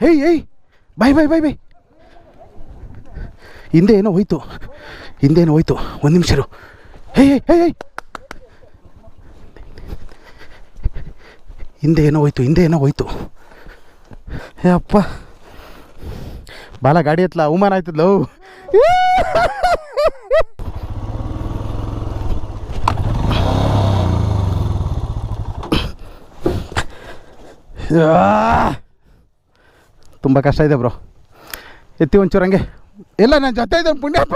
ಹೇಯ್ ಏಯ್, ಬಾಯ್ ಬಾಯ್ ಬಾಯ್ ಬಾಯ್. ಹಿಂದೆ ಏನೋ ಹೋಯ್ತು. ಹಿಂದೆ ಏನೋ ಹೋಯ್ತು. ಒಂದು ನಿಮಿಷರು ಹೇಯ್ ಹೇಯ್ ಹೇಯ್ ಹಿಂದೆ ಏನೋ ಹೋಯ್ತು, ಹಿಂದೆ ಏನೋ ಹೋಯ್ತು. ಏ, ಅಪ್ಪ. ಬಾಲ ಗಾಡಿ ಹತ್ಲ, ಅವಮಾನ ಆಯ್ತದ್ಲೋ. ತುಂಬ ಕಷ್ಟ ಇದೆ ಬ್ರೋ. ಎತ್ತಿ ಒಂಚೂರು ಹಂಗೆ. ಇಲ್ಲ ನನ್ನ ಜೊತೆ ಇದ್ದಾನೆ ಪುಣ್ಯಪ್ಪ.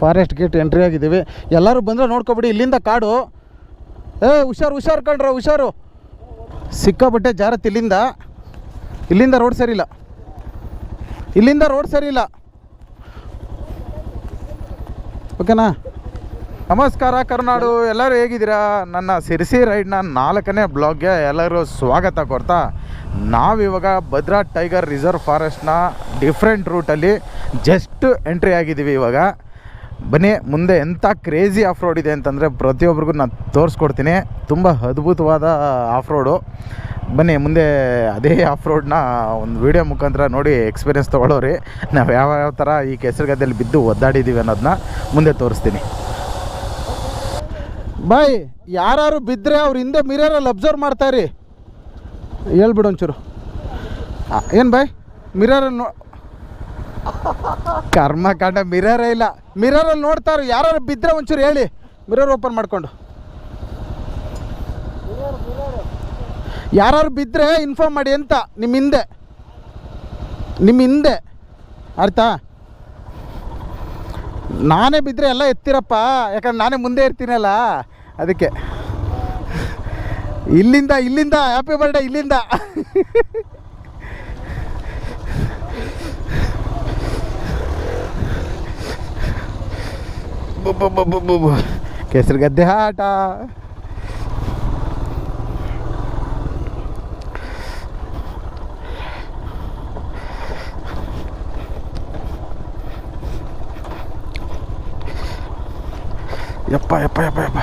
ಫಾರೆಸ್ಟ್ ಗೇಟ್ ಎಂಟ್ರಿ ಆಗಿದ್ದೀವಿ. ಎಲ್ಲರೂ ಬಂದರೆ ನೋಡ್ಕೊಬಿಡಿ, ಇಲ್ಲಿಂದ ಕಾಡು. ಏ, ಹುಷಾರು ಹುಷಾರು ಕಣ್ರ, ಹುಷಾರು. ಸಿಕ್ಕಾಬಟ್ಟೆ ಜಾರತ್ ಇಲ್ಲಿಂದ. ಇಲ್ಲಿಂದ ರೋಡ್ ಸರಿ ಇಲ್ಲ. ಇಲ್ಲಿಂದ ರೋಡ್ ಸರಿ ಇಲ್ಲ. ಓಕೆನಾ ನಮಸ್ಕಾರ ಕರ್ನಾಡು, ಎಲ್ಲರೂ ಹೇಗಿದ್ದೀರಾ? ನನ್ನ ಸಿರಿಸಿ ರೈಡ್ನ ನಾಲ್ಕನೇ ಬ್ಲಾಗ್ಗೆ ಎಲ್ಲರೂ ಸ್ವಾಗತ ಕೊಡ್ತಾ, ನಾವಿವಾಗ ಭದ್ರಾ ಟೈಗರ್ ರಿಸರ್ವ್ ಫಾರೆಸ್ಟ್ನ ಡಿಫ್ರೆಂಟ್ ರೂಟಲ್ಲಿ ಜಸ್ಟ್ ಎಂಟ್ರಿ ಆಗಿದ್ದೀವಿ ಇವಾಗ. ಬನ್ನಿ, ಮುಂದೆ ಎಂಥ ಕ್ರೇಜಿ ಆಫ್ ರೋಡ್ ಇದೆ ಅಂತಂದರೆ ಪ್ರತಿಯೊಬ್ಬರಿಗೂ ನಾನು ತೋರಿಸ್ಕೊಡ್ತೀನಿ. ತುಂಬ ಅದ್ಭುತವಾದ ಆಫ್ ರೋಡು ಬನ್ನಿ, ಮುಂದೆ ಅದೇ ಆಫ್ ರೋಡ್ನ ಒಂದು ವಿಡಿಯೋ ಮುಖಾಂತರ ನೋಡಿ ಎಕ್ಸ್ಪೀರಿಯನ್ಸ್ ತೊಗೊಳ್ಳೋರಿ. ನಾವು ಯಾವ ಯಾವ ಥರ ಈ ಕೆಸರುಗದ್ದೆಯಲ್ಲಿ ಬಿದ್ದು ಒದ್ದಾಡಿದ್ದೀವಿ ಅನ್ನೋದನ್ನ ಮುಂದೆ ತೋರಿಸ್ತೀನಿ. ಬಾಯ್ ಯಾರು ಬಿದ್ದರೆ ಅವ್ರ ಹಿಂದೆ ಮಿರರಲ್ಲಿ ಅಬ್ಸರ್ವ್ ಮಾಡ್ತಾರಿ. ಹೇಳ್ಬಿಡು ಒಂಚೂರು. ಏನು ಬಾಯ್? ಮಿರರಲ್ಲಿ ನೋ ಕರ್ಮ ಕಂಡ, ಮಿರರೇ ಇಲ್ಲ. ಮಿರರಲ್ಲಿ ನೋಡ್ತಾರೆ ಯಾರು ಬಿದ್ದರೆ ಒಂಚೂರು ಹೇಳಿ. ಮಿರರ್ ಓಪನ್ ಮಾಡಿಕೊಂಡು. ಯಾರು ಬಿದ್ದರೆ ಇನ್ಫಾರ್ಮ್ ಮಾಡಿ ಅಂತ ನಿಮ್ಮ ಹಿಂದೆ. ನಿಮ್ಮ ಹಿಂದೆ. ಅರ್ಥ? ನಾನೇ ಬಿದ್ದರೆ ಎಲ್ಲ ಎತ್ತಿರಪ್ಪ, ಯಾಕಂದ್ರೆ ನಾನೇ ಮುಂದೆ ಇರ್ತೀನಲ್ಲ. ಅದಕ್ಕೆ. ಇಲ್ಲಿಂದ ಇಲ್ಲಿಂದ ಹ್ಯಾಪಿ ಬರ್ಡೇ ಇಲ್ಲಿಂದ. ಕೇಸರಿ ಗದ್ದೆ ಆಟ ಯಪ್ಪ ಯಪ್ಪ ಯಪ್ಪ ಯಪ್ಪ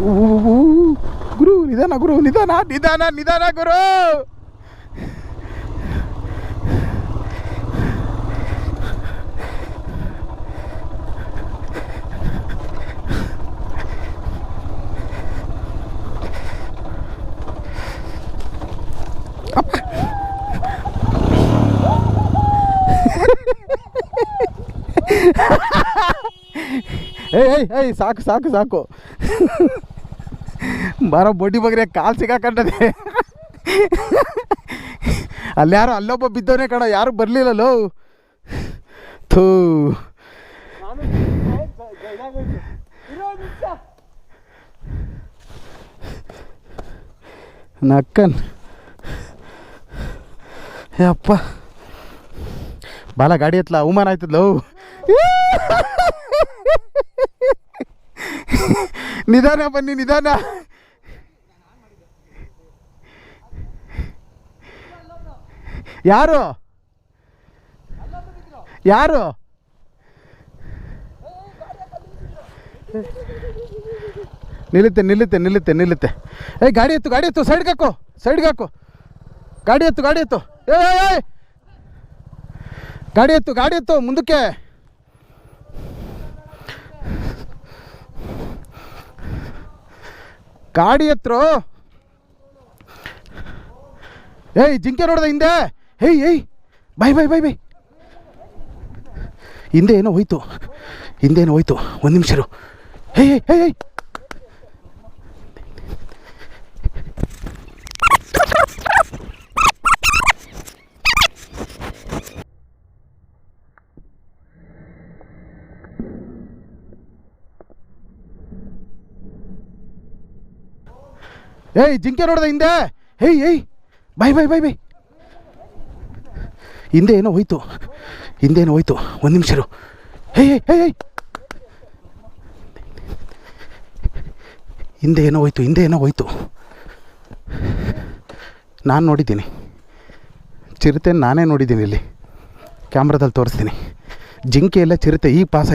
ಊ, ಊ, ಊ. ಗುರು ನಿಧಾನ ಗುರು ನಿಧಾನ ನಿಧಾನ ನಿಧಾನ ಗುರು ಅಪ್ಪ. ಏಯ್ ಏಯ್ ಏಯ್ ಸಾಕು ಸಾಕು ಸಾಕು ಬಾರೋ ಬೊಡಿ ಬಗ್ರೆ ಕಾಲು ಸಿಗಾಕಂಡದೆ. ಯಾರು ಅಲ್ಲೊಬ್ಬ ಬಿದ್ದವನೇ ಕಣ, ಯಾರು ಬರಲಿಲ್ಲಲ್ಲೋ. ಥೂ. ನಕ್ಕನ್. ಯಪ್ಪ. ಬಾಲ ಗಾಡಿ ಹತ್ಲ ಅವಮಾನ ಆಯ್ತದ್ಲೋ. ನಿಧಾನ ಬನ್ನಿ, ನಿಧಾನ. ಯಾರು? ಯಾರು? ನಿಲ್ಲುತ್ತೆ ನಿಲ್ಲುತ್ತೆ ನಿಲ್ಲುತ್ತೆ ನಿಲ್ಲುತ್ತೆ ಏಯ್ ಗಾಡಿ ಎತ್ತು ಗಾಡಿ ಎತ್ತು ಸೈಡ್ಗೆ ಹಾಕು ಸೈಡ್ಗೆ ಹಾಕು. ಗಾಡಿ ಎತ್ತು ಗಾಡಿ ಎತ್ತು. ಏ ಏ, ಏ. ಗಾಡಿ ಎತ್ತು ಗಾಡಿ ಎತ್ತು ಮುಂದಕ್ಕೆ. ಗಾಡಿ ಎತ್ತರು ಏಯ್ ಜಿಂಕೆ ನೋಡ್ದೆ ಹಿಂದೆ. ಏಯ್ ಏಯ್, ಬಾಯ್ ಬಾಯ್ ಬಾಯ್ ಬಾಯ್. ಹಿಂದೆ ಏನೋ ಹೋಯ್ತು ಹಿಂದೆ ಏನೋ ಹೋಯ್ತು. ಒಂದು ನಿಮಿಷರು ಏಯ್ ಏಯ್ ಏಯ್ ಏಯ್. ಜಿಂಕೆ ನೋಡ್ದ ಹಿಂದೆ. ಹೇಯ್ ಏಯ್. ಬಾಯ್ ಬಾಯ್ ಬಾಯ್ ಬಾಯ್. ಹಿಂದೆ ಏನೋ ಹೋಯ್ತು. ಹಿಂದೆ ಏನೋ ಹೋಯ್ತು. ಒಂದು ನಿಮಿಷ ಹೇ ಹೇ ಹಿಂದೆ ಏನೋ ಹೋಯ್ತು ಹಿಂದೆ ಏನೋ ಹೋಯ್ತು. ನಾನು ನೋಡಿದ್ದೀನಿ. ಚಿರತೆ ನಾನೇ ನೋಡಿದ್ದೀನಿ ಇಲ್ಲಿ. ಕ್ಯಾಮ್ರಾದಲ್ಲಿ ತೋರಿಸ್ತೀನಿ. ಜಿಂಕೆ ಎಲ್ಲ ಚಿರತೆ, ಈಗ ಪಾಸ್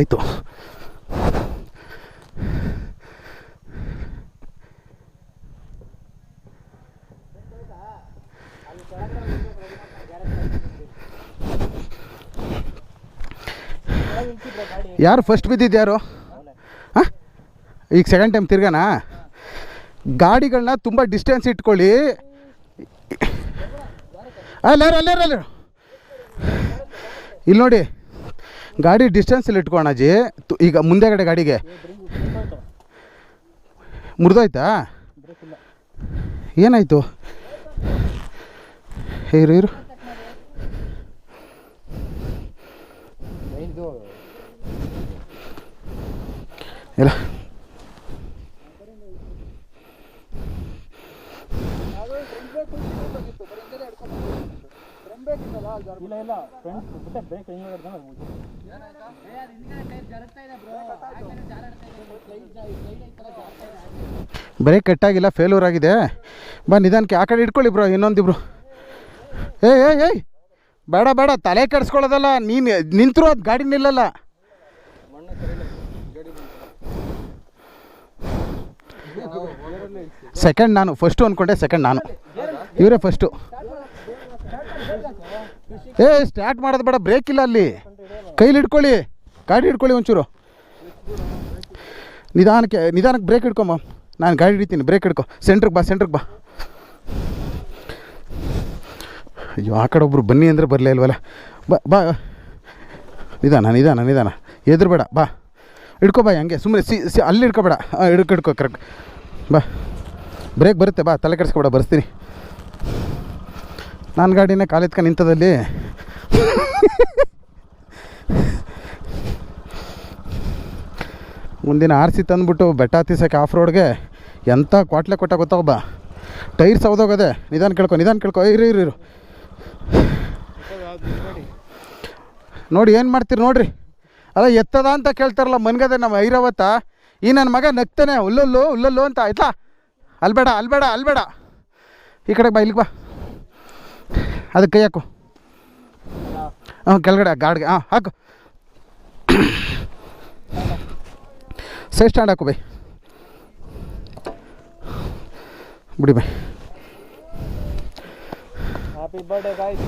ಯಾರು ಫಸ್ಟ್ ಬಿದ್ದಿದ್ದು ಯಾರು? ಹಾಂ? ಈಗ ಸೆಕೆಂಡ್ ಟೈಮ್ ತಿರ್ಗಾನ? ಗಾಡಿಗಳನ್ನ ತುಂಬ ಡಿಸ್ಟೆನ್ಸ್ ಇಟ್ಕೊಳ್ಳಿ. ಅಲ್ಲ ಅಲ್ಲಾರು ಅಲ್ಲ ಇಲ್ಲಿ ನೋಡಿ, ಗಾಡಿ ಡಿಸ್ಟೆನ್ಸಲ್ಲಿ ಇಟ್ಕೋಣ ಅಜ್ಜಿ. ತು- ಈಗ ಮುಂದೆಗಡೆ ಗಾಡಿಗೆ. ಮುರಿದೋಯ್ತಾ? ಏನಾಯಿತು? ಇರು ಇರು. ಇಲ್ಲ. ಬ್ರೇಕ್ ಕಟ್ಟಾಗಿಲ್ಲ ಫೇಲ್ಯೂರ್ ಆಗಿದೆ. ಬಾ, ನಿಧಾನಕ್ಕೆ ಆ ಕಡೆ ಇಟ್ಕೊಳ್ಳಿ ಬ್ರೋ ಇನ್ನೊಂದಿಬ್ರು ಏಯ್ ಏಯ್ ಏಯ್ ಬೇಡ ಬೇಡ, ತಲೆ ಕೆಡ್ಸ್ಕೊಳ್ಳೋದಲ್ಲ, ನೀನು ನಿಂತರೂ ಅದು ಗಾಡಿ ನಿಲ್ಲಲ್ಲ. ಸೆಕೆಂಡ್ ನಾನು ಫಸ್ಟು ಅಂದ್ಕೊಂಡೆ ಸೆಕೆಂಡ್ ನಾನು. ಇವರೇ ಫಸ್ಟು ಏ ಸ್ಟಾರ್ಟ್ ಮಾಡೋದು ಬೇಡ ಬ್ರೇಕ್ ಇಲ್ಲ ಅಲ್ಲಿ. ಕೈಲಿ ಹಿಡ್ಕೊಳ್ಳಿ, ಗಾಡಿ ಹಿಡ್ಕೊಳ್ಳಿ ಒಂಚೂರು. ನಿಧಾನಕ್ಕೆ ನಿಧಾನಕ್ಕೆ ಬ್ರೇಕ್ ಹಿಡ್ಕೊಂಬ ನಾನು ಗಾಡಿ ಹಿಡಿತೀನಿ ಬ್ರೇಕ್ ಹಿಡ್ಕೊ. ಸೆಂಟ್ರಿಗೆ ಬಾ ಸೆಂಟ್ರಿಗೆ ಬಾ. ಅಯ್ಯೋ, ಆ ಕಡೆ ಒಬ್ರು ಬನ್ನಿ ಅಂದರೆ ಬರಲೇ ಇಲ್ವಲ್ಲ? ಬಾ ಬಾ. ನಿಧಾನ ನಿಧಾನ ನಿಧಾನ. ಎದುರು ಬೇಡ ಬಾ. ಹಿಡ್ಕೊ ಬಾ, ಹಂಗೆ. ಸುಮ್ಮನೆ ಸಿ ಸಿ, ಅಲ್ಲಿ ಹಿಡ್ಕೊಬೇಡ. ಹಿಡ್ಕೊ ಹಿಡ್ಕೊ ಕರೆಕ್ಟ್ ಬಾ. ಬ್ರೇಕ್ ಬರುತ್ತೆ, ಬಾ, ತಲೆ ಕೆಡಿಸ್ಕೊಬೇಡ ಬರ್ಸ್ತೀನಿ. ನನ್ನ ಗಾಡಿನೇ ಕಾಲೆತ್ಕ ನಿಂತದಲ್ಲಿ. ಮುಂದಿನ ಆರ್ ಸಿ ತಂದುಬಿಟ್ಟು ಬೆಟ್ಟ ಹತ್ತಿಸೋಕೆ ಆಫ್ ರೋಡ್ಗೆ ಎಂಥ ಕ್ವಾಟ್ಲೆ ಕೊಟ್ಟ ಗೊತ್ತಾಗೊಬ್ಬ ಟೈರ್ ಸೌದೋಗದೆ. ನಿಧಾನ ಕೇಳ್ಕೊ ನಿಧಾನ ಕೇಳ್ಕೊ. ಇರು ಇರು ಇರು. ನೋಡಿ, ಏನು ಮಾಡ್ತೀರಿ ನೋಡ್ರಿ. ಅಲ್ಲ, ಎತ್ತದ ಅಂತ ಕೇಳ್ತಾರಲ್ಲ ಮನ್ಗದೆ ನಮ್ಮ ಐರಾವತ್ತ. ಈ ನನ್ನ ಮಗ ನಗ್ತಾನೆ, ಉಲ್ಲಲ್ಲು ಉಲ್ಲಲ್ಲು ಅಂತ. ಆಯ್ತಾ? ಅಲ್ಬೇಡ ಅಲ್ಬೇಡ ಅಲ್ಬೇಡ. ಈ ಕಡೆ ಬಾ ಇಲ್ಲಿಗೆ ಬಾ. ಅದಕ್ಕೆ ಕೈ ಹಾಕು. ಹಾಂ ಕೆಳಗಡೆ ಗಾಡ್ಗೆ ಹಾಂ ಹಾಕು. ಸೈಡ್ ಸ್ಟ್ಯಾಂಡ್ ಹಾಕು ಬೈ. ಬಿಡಿ ಬೈ. ಹ್ಯಾಪಿ ಬರ್ಡೇ ಗಾಯ್ಸ್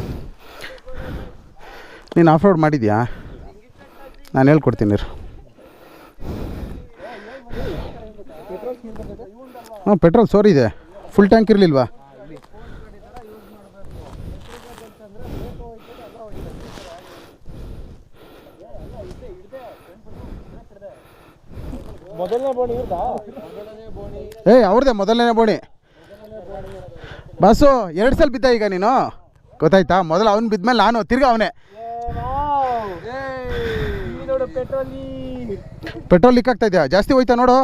ನೀನು ಆಫ್ ರೋಡ್ ಮಾಡಿದ್ಯಾ? ನಾನು ಹೇಳ್ಕೊಡ್ತೀನಿ ಹಾಂ ಪೆಟ್ರೋಲ್ ಸೋರಿ ಇದೆ. ಫುಲ್ ಟ್ಯಾಂಕ್ ಇರಲಿಲ್ವಾ? ಏಯ್ ಅವ್ರದ್ದೇ ಮೊದಲನೇ ಬೋಣಿ. ಬಸ್ಸು ಎರಡು ಸಲ ಬಿದ್ದ ಈಗ ನೀನು? ಗೊತ್ತಾಯ್ತಾ? ಮೊದಲು ಅವ್ನು ಬಿದ್ಮೇಲೆ ನಾನು ತಿರ್ಗಾ ಅವನೇ. ಪೆಟ್ರೋಲ್ ಲೀಕ್ ಆಗ್ತಾ ಇದೆಯಾ? ಜಾಸ್ತಿ ಹೋಯ್ತಾ ನೋಡು.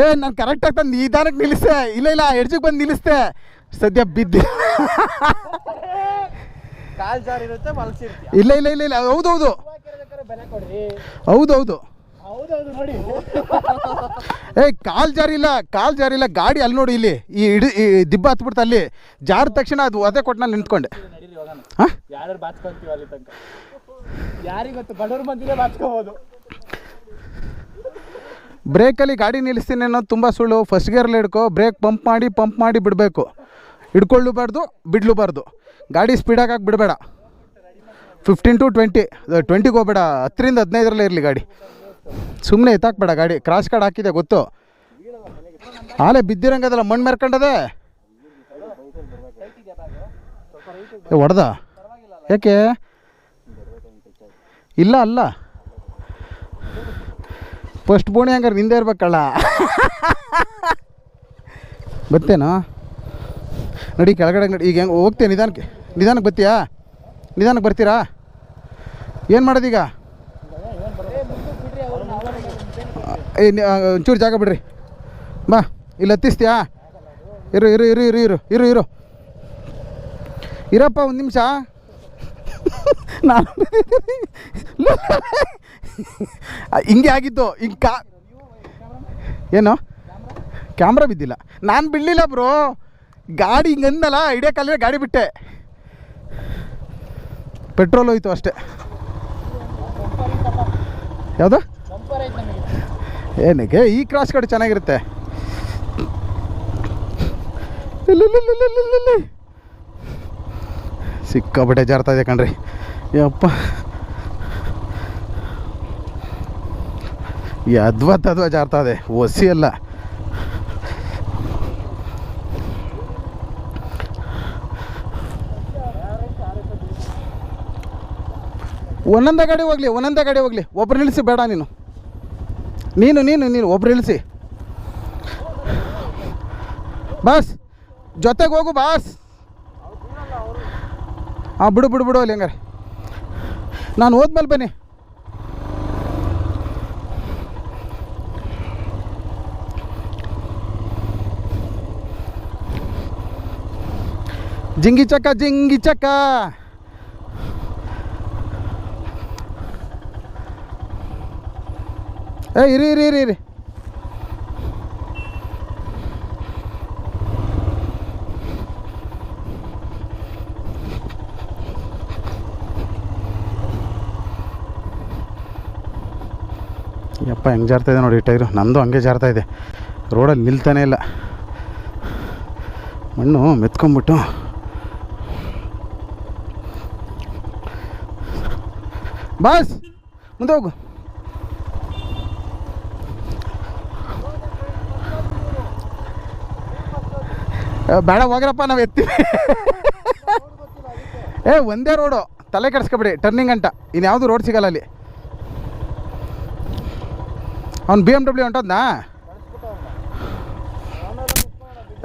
ಏ ನಾನು ಕರೆಕ್ಟಾಗಿ ತಂದು ನಿಧಾನಕ್ಕೆ ನಿಲ್ಲಿಸ್ತೆ ಇಲ್ಲ ಇಲ್ಲ ಎಡ್ಜಿಗೆ ಬಂದು ನಿಲ್ಲಿಸ್ತೆ ಸದ್ಯ ಬಿದ್ದೆ. ಇಲ್ಲ ಇಲ್ಲ ಇಲ್ಲ ಇಲ್ಲ. ಹೌದು ಹೌದೌದು ಜಾರಿ ಕಾಲ್ ಜಾರಿಲ್ಲ ಕಾಲ್ ಜಾರಿಲ್ಲ ಗಾಡಿ ಅಲ್ಲಿ ನೋಡಿ ಇಲ್ಲಿ. ಈ ಇಡಿ ಈ ದಿಬ್ಬ ಹತ್ಬಿಡ್ತು ಅಲ್ಲಿ. ಜಾರ ತಕ್ಷಣ ಅದು ಅದೇ ಕೊಟ್ಟು ನಾನು ನಿಂತ್ಕೊಂಡೆ. ಹಾಂ? ಯಾರು ಬಾಚ್ಕೊಂತೀವಿ ಅಲ್ಲಿ ತನಕ? ಯಾರಿಗೊತ್ತು ಬಡವ್ರು ಬಾಚ್ಕೋಬೋದು ಬ್ರೇಕಲ್ಲಿ ಗಾಡಿ ನಿಲ್ಲಿಸ್ತೀನಿ ಅನ್ನೋದು ತುಂಬ ಸುಳ್ಳು. ಫಸ್ಟ್ ಗೇರ್ಲಿ ಹಿಡ್ಕೊ ಬ್ರೇಕ್ ಪಂಪ್ ಮಾಡಿ ಪಂಪ್ ಮಾಡಿ ಬಿಡಬೇಕು. ಹಿಡ್ಕೊಳ್ಳಬಾರ್ದು, ಬಿಡ್ಲೂಬಾರ್ದು. ಗಾಡಿ ಸ್ಪೀಡಾಗಿ ಹಾಕಿ ಬಿಡಬೇಡ. ಫಿಫ್ಟೀನ್ ಟು ಟ್ವೆಂಟಿ ಟ್ವೆಂಟಿಗೆ ಹೋಗಬೇಡ. ಹತ್ತರಿಂದ ಹದಿನೈದರಲ್ಲೇ ಇರಲಿ ಗಾಡಿ. ಸುಮ್ಮನೆ ಎತ್ತಾಕ್ಬೇಡ ಗಾಡಿ. ಕ್ರಾಸ್ ಕಾರ್ಡ್ ಹಾಕಿದೆ, ಗೊತ್ತು. ಆಲೆ ಬಿದ್ದಿರಂಗದಲ್ಲ, ಮಣ್ಣು ಮೆರ್ಕೊಂಡದೆ. ಹೊಡೆದ? ಯಾಕೆ? ಇಲ್ಲ, ಅಲ್ಲ. ಫಸ್ಟ್ ಬೋಣಿ ಹಂಗಾರೆ ನಿಂದೆ ಇರ್ಬೇಕಲ್ಲ. ಬತ್ತೇನೋ ನಡಿ ಕೆಳಗಡೆ ನಡಿ. ಈಗ ಹೆಂಗೆ ಹೋಗ್ತೀಯ ನಿಧಾನಕ್ಕೆ? ನಿಧಾನಕ್ಕೆ ಬರ್ತೀಯಾ? ನಿಧಾನಕ್ಕೆ ಬರ್ತೀರಾ? ಏನು ಮಾಡೋದೀಗ? ಒಂಚೂರು ಜಾಗ ಬಿಡ್ರಿ. ಬಾ, ಇಲ್ಲಿ ಹತ್ತಿಸ್ತೀಯಾ? ಇರು ಇರು ಇರು ಇರು ಇರು ಇರು ಇರು. ಇರಪ್ಪ, ಒಂದು ನಿಮಿಷ. ನಾನು ಹಿಂಗೆ ಆಗಿದ್ದು, ಹಿಂಗೆ ಕಾ ಏನು? ಕ್ಯಾಮ್ರಾ ಬಿದ್ದಿಲ್ಲ. ನಾನು ಬಿಡಲಿಲ್ಲ ಬ್ರೋ. ಗಾಡಿ ಹಿಂಗೆ ಅಂದಲ್ಲ ಕಾಲೇ ಗಾಡಿ ಬಿಟ್ಟೆ. ಪೆಟ್ರೋಲ್ ಹೋಯ್ತು ಅಷ್ಟೇ. ಯಾವುದು? ಏನಕ್ಕೆ ಈ ಕ್ರಾಸ್ ಕಡೆ ಚೆನ್ನಾಗಿರುತ್ತೆ. ಸಿಕ್ಕಾಬಿಟ್ಟೆ ಜಾರ್ತಾ ಇದೆ ಕಣ್ರಿ. ಯಪ್ಪ. ಈ ಅದ್ವತ್ ಅದ್ವ ಜಾರ್ತಾ ಇದೆ. ಒಸಿ ಅಲ್ಲ. ಒಂದೊಂದೇ ಗಾಡಿ ಹೋಗ್ಲಿ, ಒಂದೊಂದೇ ಗಾಡಿ ಹೋಗ್ಲಿ. ಒಬ್ರು ನಿಲ್ಲಿಸಿ ಬೇಡ ನೀನು. ನೀನು ನೀನು ನೀನು, ಒಬ್ರು ಇಳಿಸಿ ಬಸ್, ಜೊತೆಗೆ ಹೋಗು ಬಾಸ್. ಹಾಂ ಬಿಡು ಬಿಡು ಬಿಡು ಅಲ್ಲಿ ಹಂಗಾರೆ. ನಾನು ಹೋದ್ಮೇಲೆ ಬನ್ನಿ. ಜಿಂಗಿ ಚಕ್ಕ ಜಿಂಗಿ ಚಕ್ಕ ಏ, ಇರಿ ಇರಿ ಇರಿ ಇರಿ. ಯಪ್ಪ, ಹೆಂಗೆ ಜಾರ್ತಾ ಇದೆ ನೋಡಿ ಟೈರು. ನಂದು ಹಂಗೆ ಜಾರ್ತಾ ಇದೆ. ರೋಡಲ್ಲಿ ನಿಲ್ತಾನೆ ಇಲ್ಲ. ಮಣ್ಣು ಮೆತ್ಕೊಂಬಿಟ್ಟು ಬಾಸ್ ಮುಂದೆ ಹೋಗು. ಬೇಡ, ಹೋಗ್ರಪ್ಪ, ನಾವು ಎತ್ತೀವಿ ಏ, ಒಂದೇ ರೋಡು, ತಲೆ ಕೆಡಿಸ್ಕೊಬೇಡಿ ಟರ್ನಿಂಗ್ ಅಂತ. ಇನ್ಯಾವುದು ರೋಡ್ ಸಿಗಲ್ಲ ಅಲ್ಲಿ. ಅವ್ನು ಬಿ ಎಂ ಡಬ್ಲ್ಯೂ ಹೊಂಟದ್ನಾ?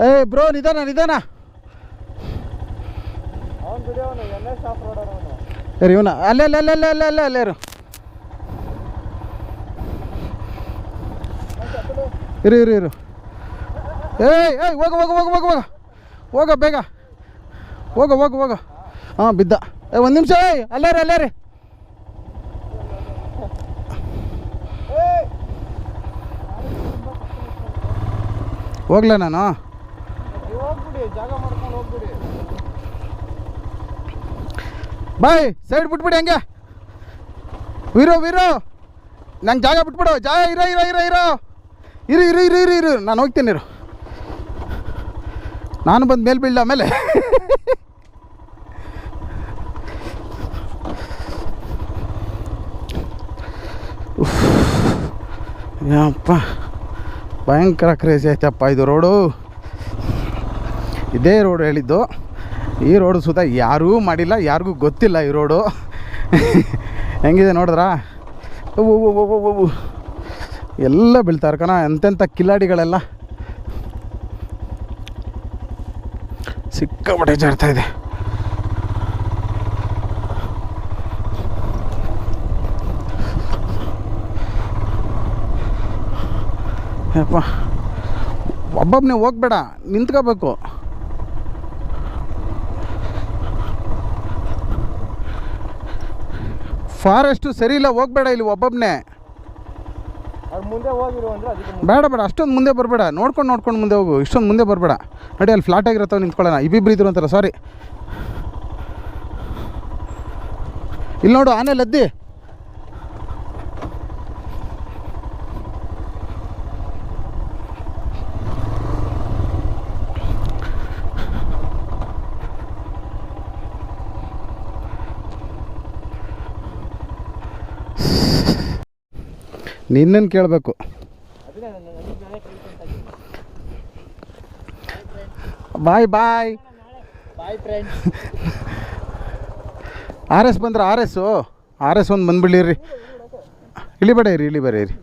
ಏ ಬ್ರೋ ನಿಧಾನ ನಿಧಾನ. ಅವನು ಇವನ, ಅಲ್ಲೇ ಅಲ್ಲೇ ಅಲ್ಲೇ ಅಲ್ಲೇ ಅಲ್ಲೇ ಅಲ್ಲೇ ಅಲ್ಲೇ ಇರು. ಇರು ಇರು ಇರು. ಏಯ್ ಏಯ್, ಹೋಗ ಹೋಗ ಹೋಗ ಹೋಗ ಹೋಗ. ಹೋಗ, ಬೇಗ. ಹೋಗ ಹೋಗ ಹೋಗ. ಹಾಂ, ಬಿದ್ದ. ಏ, ಒಂದು ನಿಮಿಷ, ಏಯ್, ಅಲ್ಲೇ ರೀ ಅಲ್ಲೇ ರೀ ಹೋಗ್ಲಾ ನಾನು ನೀವು ಹೋಗ್ಬಿಡಿ ಜಾಗ ಮಾಡ್ಕೊಂಡು ಹೋಗ್ಬಿಡಿ ಬಾಯ್ ಸೈಡ್ ಬಿಟ್ಬಿಡಿ ಹಂಗೆ. ವೀರೋ ವೀರೋ. ನಂಗೆ ಜಾಗ ಬಿಟ್ಬಿಡು. ಜಾಗ ಇರೋ ಇರೋ ಇರೋ ಇರೋ. ಇರು ಇರು ಇರು ಇರು ಇರು. ನಾನು ಹೋಗ್ತೀನಿ, ಇರು. ನಾನು ಬಂದು ಮೇಲೆ ಬೀಳ್ದ ಆಮೇಲೆ. ಯಪ್ಪ. ಭಯಂಕರ ಕ್ರೇಜಿ ಆಯ್ತಪ್ಪ ಇದು ರೋಡು ಇದೇ ರೋಡು ಹೇಳಿದ್ದು. ಈ ರೋಡು ಸುತ್ತ ಯಾರೂ ಮಾಡಿಲ್ಲ, ಯಾರಿಗೂ ಗೊತ್ತಿಲ್ಲ ಈ ರೋಡು. ಹೆಂಗಿದೆ ನೋಡಿದ್ರಾ? ಓ. ಎಲ್ಲ ಬೀಳ್ತಾರೆ ಕಣ, ಎಂತೆಂಥ ಕಿಲಾಡಿಗಳೆಲ್ಲ. ಸಿಕ್ಕಾಪಟ್ಟೆ ಜಾರ್ತಾ ಇದೆ. ಯಪ್ಪ. ಒಬ್ಬೊಬ್ಬನೇ ಹೋಗ್ಬೇಡ, ನಿಂತ್ಕೋಬೇಕು. ಫಾರೆಸ್ಟು ಸರಿ ಇಲ್ಲ ಹೋಗ್ಬೇಡ ಇಲ್ಲಿ ಒಬ್ಬೊಬ್ಬನೇ ಮುಂದೆ ಹೋಗಿರು ಅಂದರೆ ಅದಕ್ಕೆ ಬೇಡ ಬೇಡ ಅಷ್ಟೊಂದು ಮುಂದೆ ಬರಬೇಡ. ನೋಡ್ಕೊಂಡು ನೋಡ್ಕೊಂಡು ಮುಂದೆ ಹೋಗು ಇಷ್ಟೊಂದು ಮುಂದೆ ಬರಬೇಡ. ನೋಡಿ ಅಲ್ಲಿ ಫ್ಲಾಟ್ ಆಗಿರತ್ತವ ನಿಂತ್ಕೊಳ್ಳೋಣ. ಇಬ್ಬಿಬ್ರು ಇದ್ರು ಅಂತಾರೆ ಸಾರಿ ಇಲ್ಲಿ ನೋಡು ಆನೆ ಲದ್ದಿ ನಿನ್ನನ್ನು ಕೇಳಬೇಕು. ನನ್ನ ಇದ್ದೀನಿ. Bye bye. ಆರ್ ಎಸ್ ಬಂದ್ರೆ ಆರ್ ಎಸ್ಸು ಆರ್ ಎಸ್ ಒಂದು ಬಂದ್ಬಿಡ್ಲಿ ಇಳಿಬೇಡ ಇರಿ ಇಳಿಬೇಡ ಇರಿ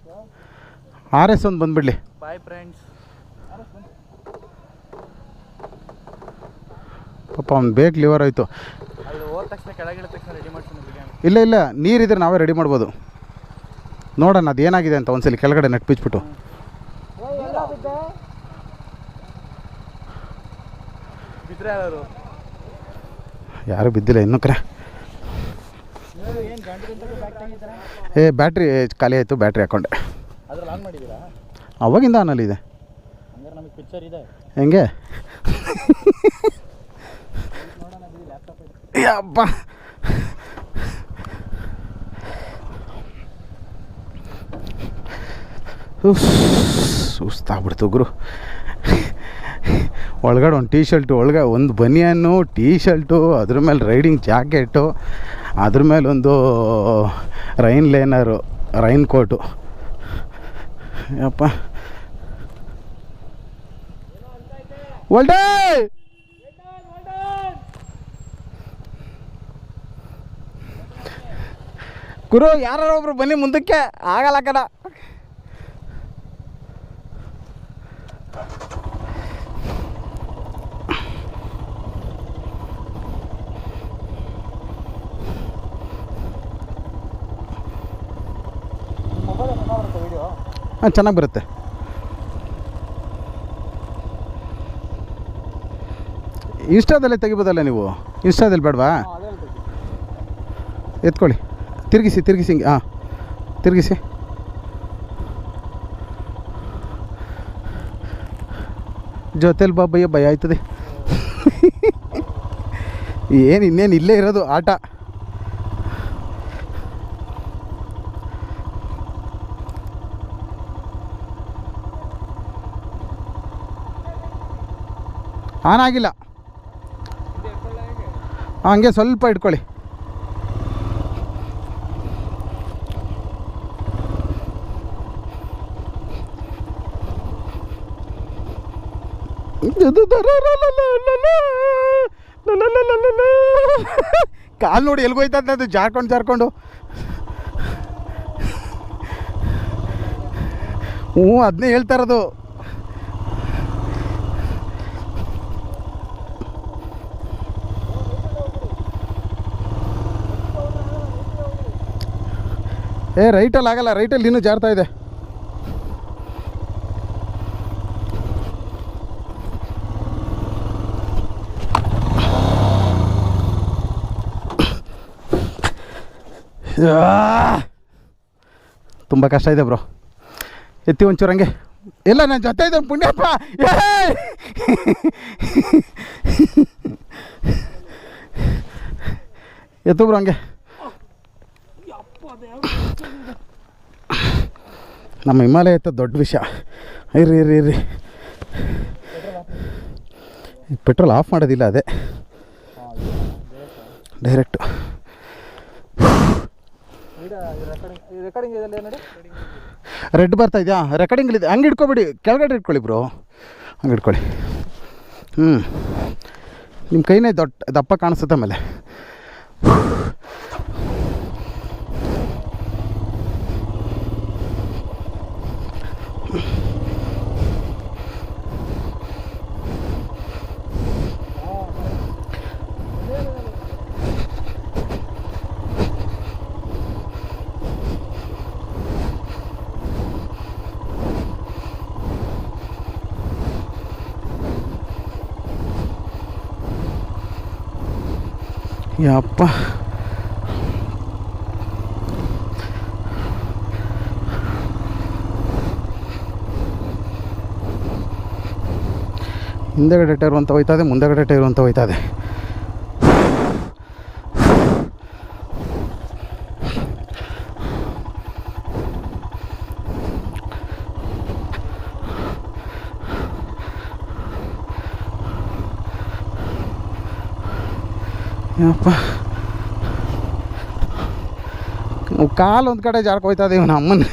ಆರ್ ಎಸ್ ಒಂದು ಬಂದ್ಬಿಡ್ಲಿ. Bye friends. ಪಾಪ ಅವ್ನು ಬೇಗ ಲಿವರ್ ಆಯಿತು. ಇಲ್ಲ ಇಲ್ಲ ನೀರಿದ್ರೆ ನಾವೇ ರೆಡಿ ಮಾಡ್ಬೋದು. ನೋಡೋಣ ಅದು ಏನಾಗಿದೆ ಅಂತ ಒಂದ್ಸಲಿ ಕೆಳಗಡೆ ನೆಟ್ ಬಿಚ್ಬಿಟ್ಟು ಯಾರು? ಬಿದ್ದಿಲ್ಲ ಇನ್ನೂ ಕರೆ. ಏ ಬ್ಯಾಟ್ರಿ ಖಾಲಿ ಆಯಿತು ಬ್ಯಾಟ್ರಿ ಹಾಕೊಂಡೆ. ಅವಾಗಿಂದ ಆನಲ್ಲಿ ಇದೆ. ಹೆಂಗೆ? ನೋಡೋಣ ಬಿಡಿ ಲ್ಯಾಪ್ಟಾಪ್ ಇದೆ ಯಪ್ಪ ಉಫ್, ಸುಸ್ತಾಗ್ಬಿಡ್ತು ಗುರು. ಒಳಗಡೆ ಒಂದು ಟೀ ಶರ್ಟು ಒಳಗೆ ಒಂದು ಬನಿಯನ್ನು ಟೀ ಶರ್ಟು ಅದ್ರ ಮೇಲೆ ರೈಡಿಂಗ್ ಜಾಕೆಟು, ಅದ್ರ ಮೇಲೆ ಒಂದು ರೈನ್ ಲೇನರು, ರೈನ್ ಕೋಟು. ಯಪ್ಪ. ಒಳ್ಳೆ ಗುರು ಯಾರು ಒಬ್ರು ಬನ್ನಿ ಮುಂದಕ್ಕೆ? ಆಗಲ್ಲ ಕಡ ವಿಡಿಯೋ ಹಾಂ ಚೆನ್ನಾಗಿ ಬರುತ್ತೆ ಇನ್ಸ್ಟಾದಲ್ಲೇ ತೆಗಿಬೋದಲ್ಲ ನೀವು? ಇನ್ಸ್ಟಾದಲ್ಲಿ ಬೇಡವಾ? ಎತ್ಕೊಳ್ಳಿ. ತಿರುಗಿಸಿ ತಿರುಗಿಸಿ ಹಾಂ ತಿರುಗಿಸಿ. ಜೊತೆಲಿ ಬಾಬಯ್ಯ ಭಯ ಆಯ್ತದೆ. ಏನು ಇನ್ನೇನು ಇಲ್ಲೇ ಇರೋದು ಆಟ. ಆನ್ ಆಗಿಲ್ಲ. ಹಂಗೆ ಸ್ವಲ್ಪ ಇಟ್ಕೊಳ್ಳಿ. ಕಾಲು ನೋಡಿ ಎಲ್ಗೋಯ್ತಂತೆ ಅದು? ಜಾರ್ಕೊಂಡು ಜಾರ್ಕೊಂಡು. ಹ್ಞೂ ಅದನ್ನೇ ಹೇಳ್ತಾರದು ಏ, ರೈಟಲ್ಲಿ ಆಗಲ್ಲ, ರೈಟಲ್ಲಿ ಇನ್ನೂ ಜಾರ್ತಾ ಇದೆ. ತುಂಬ ಕಷ್ಟ ಇದೆ ಬ್ರೋ. ಎತ್ತಿ ಒಂಚೂರು ಹಂಗೆ. ಇಲ್ಲ ನನ್ನ ಜೊತೆ ಇದೆ ಪುಣ್ಯಪ್ಪ! ಎತ್ತು ಬ್ರೋ ಹಂಗೆ. ನಮ್ಮ ಹಿಮಾಲಯ ಎತ್ತ ದೊಡ್ಡ ವಿಷಯ. ಇರ್ರಿ ಇರ್ರಿ ಇರ್ರಿ. ಪೆಟ್ರೋಲ್ ಆಫ್ ಮಾಡೋದಿಲ್ಲ ಅದೇ. ಡೈರೆಕ್ಟು. ರೆಕಾರ್ಡಿಂಗ್ ರೆಕಾರ್ಡಿಂಗ್ ಇದೆಲ್ಲ ನೋಡಿ. ರೆಡ್ ಬರ್ತಾ ಇದೆಯಾ? ಇದೆ. ಹಂಗೆ ಇಟ್ಕೊಬೇಡಿ. ಕೆಳಗಡೆ ಇಟ್ಕೊಳ್ಳಿ ಬ್ರೋ ಹಂಗೆ ಇಟ್ಕೊಳ್ಳಿ. ಹ್ಞೂ ನಿಮ್ಮ ಕೈನೇ ದೊಡ್ಡ ದಪ್ಪ ಕಾಣಿಸುತ್ತೆ ಆಮೇಲೆ. ಯಪ್ಪ. ಹಿಂದೆಗಡೆ ಟೈರ್ ಅಂತ ಹೋಯ್ತಾ ಇದೆ ಮುಂದೆಗಡೆ ಟೈರ್ ಅಂತ ಹೋಯ್ತಾ ಕಾಲು ಒಂದು ಕಡೆ ಜಾರ್ಕ್ ಹೋಯ್ತಾ ಇದೆ ಇವನ ಅಮ್ಮನ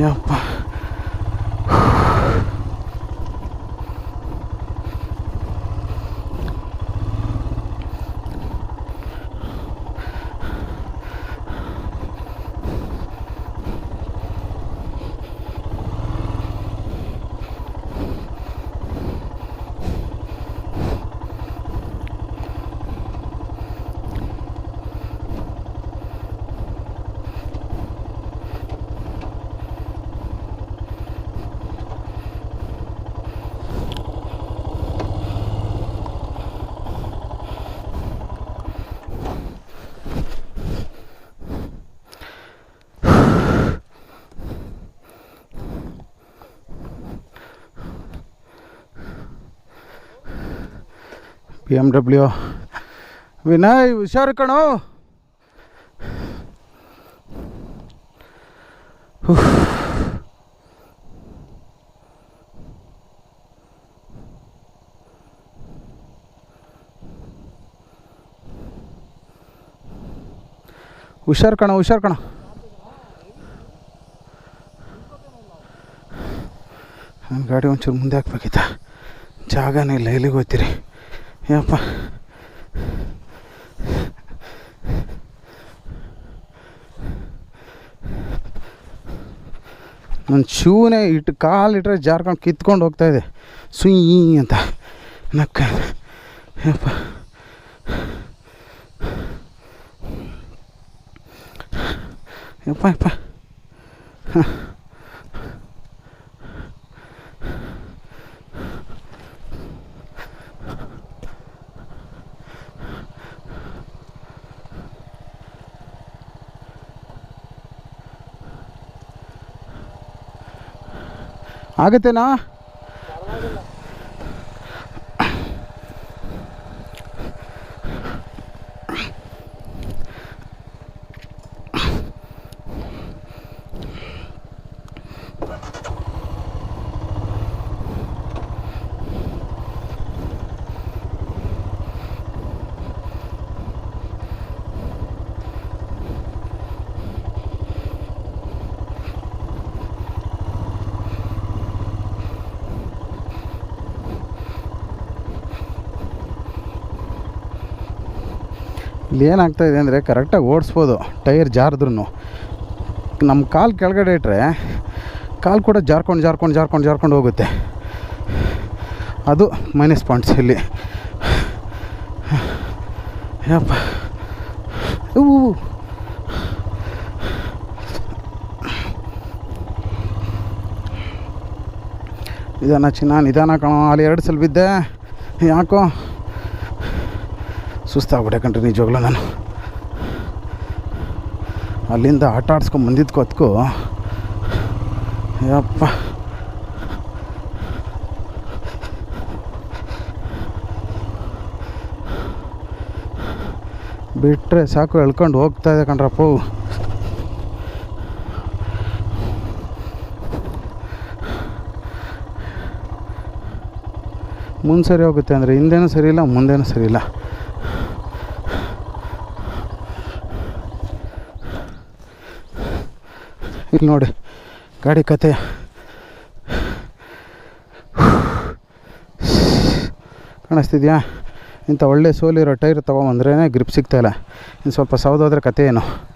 ಯಪ್ಪ ಬಿ ಎಂ ಡಬ್ಲ್ಯೂ ವಿನಯ್, ಹುಷಾರು ಕಣೋ. ಹುಷಾರು ಕಣ ಹುಷಾರು ಕಣ. ನನ್ನ ಗಾಡಿ ಒಂಚೂರು ಮುಂದೆ ಹಾಕ್ಬೇಕಿತ್ತ. ಜಾಗನೇ ಇಲ್ಲ, ಎಲ್ಲಿಗೆ ಹೋಗ್ತೀರಿ? ಯಪ್ಪ ನನ್ನ ಶೂನೇ ಇಟ್ಟು ಕಾಲಿಟ್ರೆ ಜಾರ್ಕೊಂಡು ಕಿತ್ಕೊಂಡು ಹೋಗ್ತಾ ಇದೆ ಸುಯ್ ಅಂತ ನಕ್ಕ ಯಪ್ಪ ಯಪ್ಪ ಯಪ್ಪ ಆಗತ್ತೇನಾ? ಇಲ್ಲಿ ಏನಾಗ್ತಾಯಿದೆ ಅಂದರೆ ಕರೆಕ್ಟಾಗಿ ಓಡಿಸ್ಬೋದು ಟೈರ್ ಜಾರಿದ್ರು ನಮ್ಮ ಕಾಲು ಕೆಳಗಡೆ ಇಟ್ಟರೆ ಕಾಲು ಕೂಡ ಜಾರ್ಕೊಂಡು ಜಾರ್ಕೊಂಡು ಜಾರ್ಕೊಂಡು ಜಾರ್ಕೊಂಡು ಹೋಗುತ್ತೆ. ಅದು ಮೈನಸ್ ಪಾಯಿಂಟ್ಸ್ ಇಲ್ಲಿ. ಯಪ್ಪ. ನಿಧಾನ ಚಿನ್ನ, ನಿಧಾನ ಕಾಣೋ, ಅಲ್ಲಿ ಎರಡು ಸಲ ಬಿದ್ದೆ ಯಾಕೋ? ಸುಸ್ತಾಗ್ಬಿಟ್ಟೆ ಕಣ್ರಿ ನಿಜವಾಗ್ಲೂ ನಾನು. ಅಲ್ಲಿಂದ ಆಟ ಆಡ್ಸ್ಕೊಂಡು ಬಂದಿದ್ಕೋ ಯಪ್ಪ. ಬಿಟ್ಟರೆ ಸಾಕು ಎಳ್ಕೊಂಡು ಹೋಗ್ತಾ ಇದೆ ಕಣ್ರಪ್ಪ ಮುಂದೆ ಸರಿ ಹೋಗುತ್ತೆ ಅಂದರೆ ಹಿಂದೆನೂ ಸರಿ ಇಲ್ಲ, ಮುಂದೆನೂ ಸರಿ ಇಲ್ಲ. ನೋಡಿ. ಗಾಡಿ ಕತೆ. ಕಾಣಿಸ್ತಿದ್ಯಾ? ಇಂಥ ಒಳ್ಳೆ ಸೋಲಿರೋ ಟೈರ್ ತೊಗೊಂಬಂದ್ರೇ ಗ್ರಿಪ್ ಸಿಗ್ತಾಯಿಲ್ಲ ಇನ್ನು ಸ್ವಲ್ಪ ಸೌದೋದ್ರೆ ಕತೆ ಏನು?